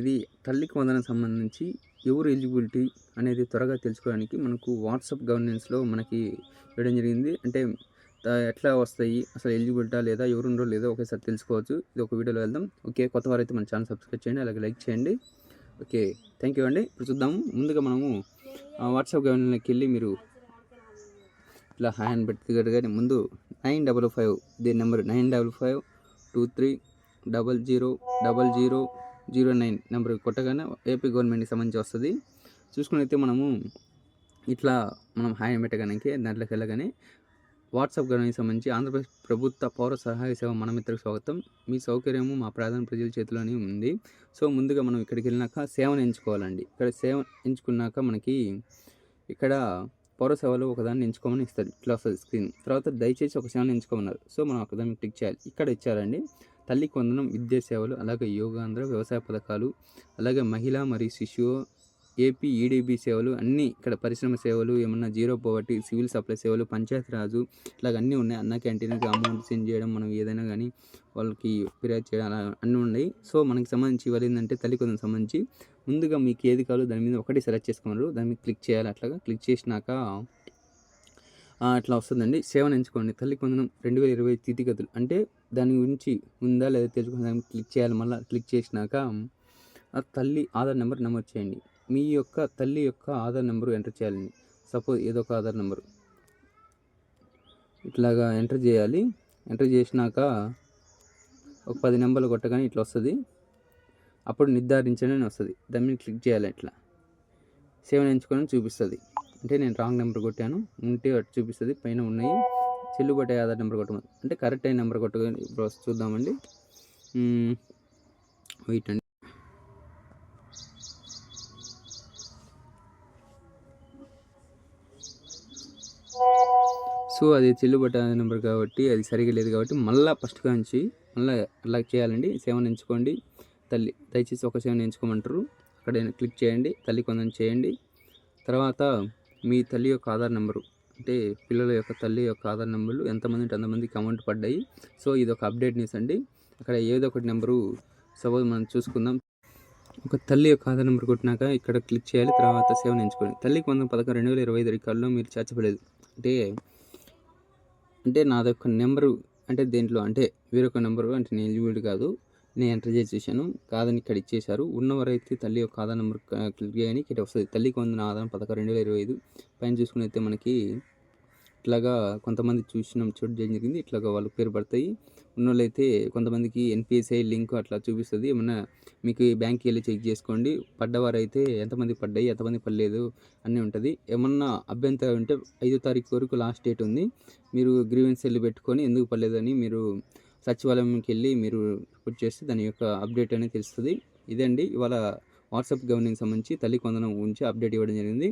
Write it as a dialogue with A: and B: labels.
A: ఇది తల్లికి వందనం సంబంధించి ఎవరు ఎలిజిబిలిటీ అనేది త్వరగా తెలుసుకోవడానికి మనకు వాట్సాప్ గవర్నెన్స్లో మనకి ఇవ్వడం జరిగింది. అంటే ఎట్లా వస్తాయి అసలు ఎలిజిబిలిటా లేదా ఎవరు లేదో ఒకేసారి తెలుసుకోవచ్చు. ఇది ఒక వీడియోలో వెళ్దాం. ఓకే కొత్త వారైతే మన ఛానల్ సబ్స్క్రైబ్ చేయండి అలాగే లైక్ చేయండి. ఓకే థ్యాంక్ యూ అండి. ఇప్పుడు చూద్దాము ముందుగా మనము వాట్సాప్ గవర్నెన్స్కి వెళ్ళి మీరు ఇట్లా హ్యాండ్ పెట్టి కానీ ముందు నైన్ డబల్ ఫైవ్ ఇదే number nine double five two three double zero double zero zero nine number కొట్టగానే ఏపీ గవర్నమెంట్కి సంబంధించి వస్తుంది. చూసుకునైతే మనము ఇట్లా మనం హాయం పెట్టగానే దాంట్లోకి వెళ్ళగానే వాట్సాప్ గవర్నమెంట్కి సంబంధించి ఆంధ్రప్రదేశ్ ప్రభుత్వ పౌర సహాయ సేవ మన మిత్రకు స్వాగతం. మీ సౌకర్యము మా ప్రధాన ప్రజల చేతిలోనే ఉంది. సో ముందుగా మనం ఇక్కడికి వెళ్ళినాక సేవను ఎంచుకోవాలండి. ఇక్కడ సేవ ఎంచుకున్నాక మనకి ఇక్కడ పౌర సేవలు ఒకదాన్ని ఎంచుకోమని ఇస్తారు ఇట్లా వస్తుంది స్క్రీన్. తర్వాత దయచేసి ఒక సేవను ఎంచుకోమన్నారు. సో మనం ఒకదాన్ని క్లిక్ చేయాలి. ఇక్కడ ఇచ్చారండి. తల్లికి వందనం విద్యా సేవలు అలాగే యోగాంధ్ర వ్యవసాయ పథకాలు అలాగే మహిళ మరియు శిశువు ఏపీ ఈడీబీ సేవలు అన్నీ ఇక్కడ పరిశ్రమ సేవలు ఏమన్నా జీరో పోవర్టీ సివిల్ సప్లై సేవలు పంచాయతీరాజు ఇలాగ అన్నీ ఉన్నాయి. అన్న క్యాంటీన్కి అమౌంట్ సెండ్ చేయడం మనం ఏదైనా కానీ వాళ్ళకి ఫిర్యాదు చేయడం అలా అన్నీ ఉన్నాయి. సో మనకి సంబంధించి ఇవాళ ఏంటంటే తల్లి సంబంధించి ముందుగా మీకు ఏది కావాలో దాని మీద ఒకటి సెలెక్ట్ చేసుకున్నారు. దాని మీద క్లిక్ చేయాలి. అట్లాగా క్లిక్ చేసినాక అట్లా వస్తుందండి. సేవను ఎంచుకోండి తల్లి కొందనం రెండు వేల ఇరవై స్థితిగతులు అంటే దాని గురించి ఉందా లేదా తెలుసుకుని దాన్ని క్లిక్ చేయాలి. మళ్ళీ క్లిక్ చేసినాక ఆ తల్లి ఆధార్ నెంబర్ నమోదు చేయండి. మీ యొక్క తల్లి యొక్క ఆధార్ నెంబరు ఎంటర్ చేయాలండి. సపోజ్ ఏదో ఒక ఆధార్ నెంబరు. ఇట్లాగా ఎంటర్ చేయాలి. ఎంటర్ చేసినాక ఒక పది నెంబర్లు కొట్టగానే ఇట్లా వస్తుంది. అప్పుడు నిర్ధారించండి అని వస్తుంది. దాని మీద క్లిక్ చేయాలి ఇట్లా సేవను ఎంచుకొని చూపిస్తుంది. అంటే నేను రాంగ్ నెంబర్ కొట్టాను. ఉంటే అటు చూపిస్తుంది పైన ఉన్నాయి. చెల్లుబాటు ఆధార్ నెంబర్ కొట్టమని. అంటే కరెక్ట్ అయిన నెంబర్ కొట్టగానే ఇప్పుడు చూద్దామండి. వెయిట్ అండి. సో అది చెల్లుబాటు ఆధార్ నెంబర్ కాబట్టి అది సరిగా లేదు కాబట్టి మళ్ళీ ఫస్ట్గా నుంచి మళ్ళీ అలా చేయాలండి. సేవను ఎంచుకోండి. తల్లి దయచేసి ఒక సేవను ఎంచుకోమంటారు. అక్కడ క్లిక్ చేయండి. తల్లి కొందని చేయండి. తర్వాత మీ తల్లి యొక్క ఆధార్ నెంబరు అంటే పిల్లల యొక్క తల్లి యొక్క ఆధార్ నెంబర్లు ఎంతమంది అంటే అంతమందికి అమౌంట్ పడ్డాయి. సో ఇది ఒక అప్డేట్ న్యూస్ అండి. అక్కడ ఏదో ఒకటి నెంబరు సపోజ్ మనం చూసుకుందాం. ఒక తల్లి యొక్క ఆధార్ నెంబర్ కొట్టినాక ఇక్కడ క్లిక్ చేయాలి తర్వాత సేవను ఎంచుకోండి. తల్లికి వంద పథకం రెండు వేల ఇరవై ఐదు రికార్డులో మీరు చేర్చబడలేదు. అంటే అంటే నాది ఒక నెంబరు అంటే దేంట్లో అంటే వేరొక నెంబరు అంటే నేను ఎలిజిబిలిటీ కాదు. నేను ఎంటర్ చేసి చూశాను కాదని ఇక్కడ ఇచ్చేశారు. ఉన్నవారైతే తల్లి యొక్క ఆధార్ నెంబర్ క్లిక్ చేయని ఇక్కడ వస్తుంది. తల్లికి వందన ఆధారం పథకం రెండు వేల ఇరవై ఐదు. పైన చూసుకునైతే మనకి ఇట్లాగా కొంతమంది చూసినాం. చూడ జరిగింది. ఇట్లాగా వాళ్ళ పేరు పడతాయి. ఉన్నోళ్ళైతే కొంతమందికి ఎన్పిఎస్ఐ లింక్ అట్లా చూపిస్తుంది. ఏమన్నా మీకు బ్యాంక్కి వెళ్ళి చెక్ చేసుకోండి. పడ్డవారైతే ఎంతమంది పడ్డాయి ఎంతమంది పడలేదు అన్నీ ఉంటుంది. ఏమన్నా అభ్యంతరం ఉంటే ఐదో తారీఖు వరకు లాస్ట్ డేట్ ఉంది. మీరు గ్రీవెన్స్ వెళ్ళి పెట్టుకొని ఎందుకు పడలేదని మీరు సచివాలయంకి వెళ్ళి మీరు రిపోర్ట్ చేస్తే దాని యొక్క అప్డేట్ అనేది తెలుస్తుంది. ఇదండి ఇవాళ వాట్సాప్ గవర్నెన్స్ సంబంధించి తల్లి కొందనం గురించి అప్డేట్ ఇవ్వడం జరిగింది.